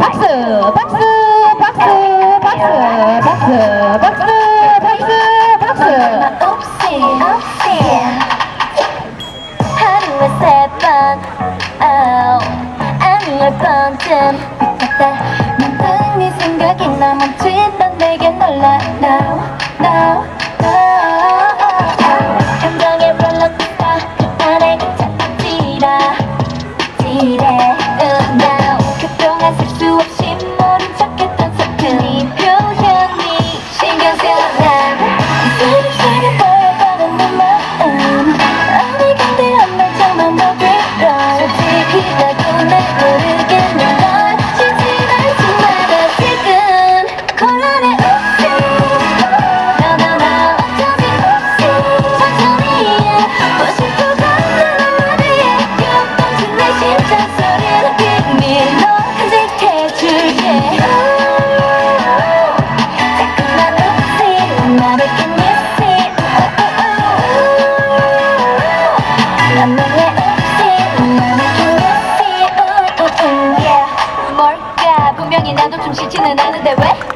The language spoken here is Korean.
박수 박수 박수 박수 박수 박수 박수 박수. 없이 없이 한세번 안물 번쯤. 미쳤다 난네 생각이 나 멈추던 내게 놀라 Now Now 굉장히 나도 좀 싫지는 않은데 왜?